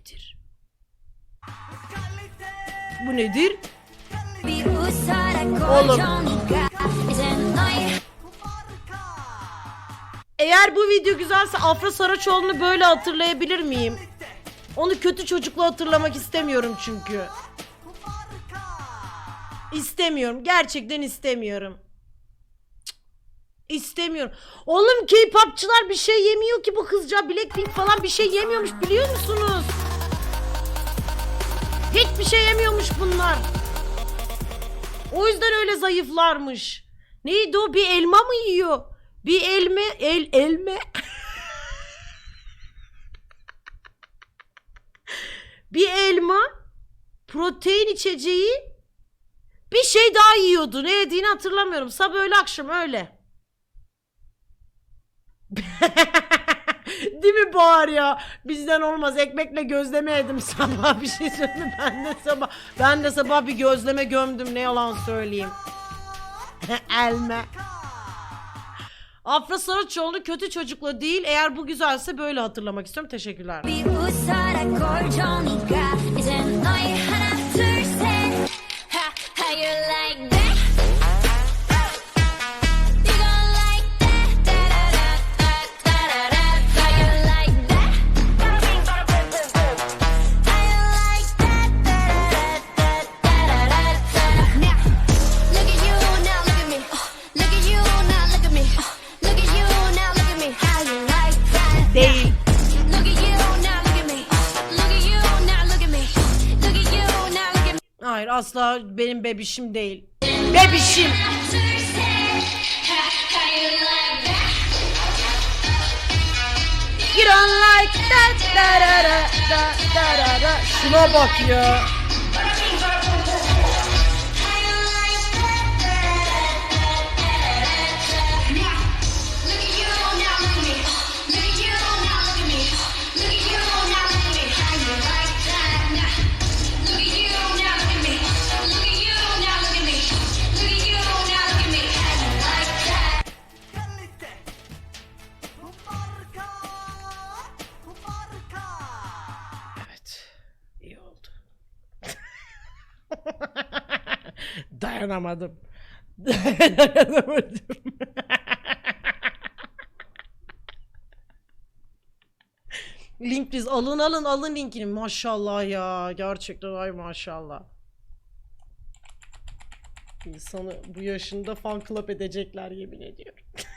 nedir? Bu nedir? Oğlum. Eğer bu video güzelse Afra Saraçoğlu'nu böyle hatırlayabilir miyim? Onu kötü çocukla hatırlamak istemiyorum çünkü. İstemiyorum. Gerçekten istemiyorum. İstemiyorum. Oğlum K-popçılar bir şey yemiyor ki bu kızca. Blackpink falan bir şey yemiyormuş biliyor musunuz? Hiçbir şey yemiyormuş bunlar. O yüzden öyle zayıflarmış. Neydi o? Bir elma mı yiyor? Bir elme, el, elme. bir elma, protein içeceği, bir şey daha yiyordu. Ne yediğini hatırlamıyorum. Sabah öyle akşam öyle. Değil mi Bahar ya? Bizden olmaz. Ekmekle gözleme yedim sabah bir şey söyleyeyim. Ben de sabah ben de sabah bir gözleme gömdüm. Ne yalan söyleyeyim. Elme. Afra Saraçoğlu kötü çocukla değil. Eğer bu güzelse böyle hatırlamak istiyorum. Teşekkürler. 비 asla benim bebişim değil. Bebişim. You don't like that. Da, da, da, da, da, da. Şuna bak ya. Dayanamadım. Dayanamadım. Link biz alın alın alın linkini. Maşallah ya. Gerçekten ay maşallah. İnsanı bu yaşında fan club edecekler yemin ediyorum.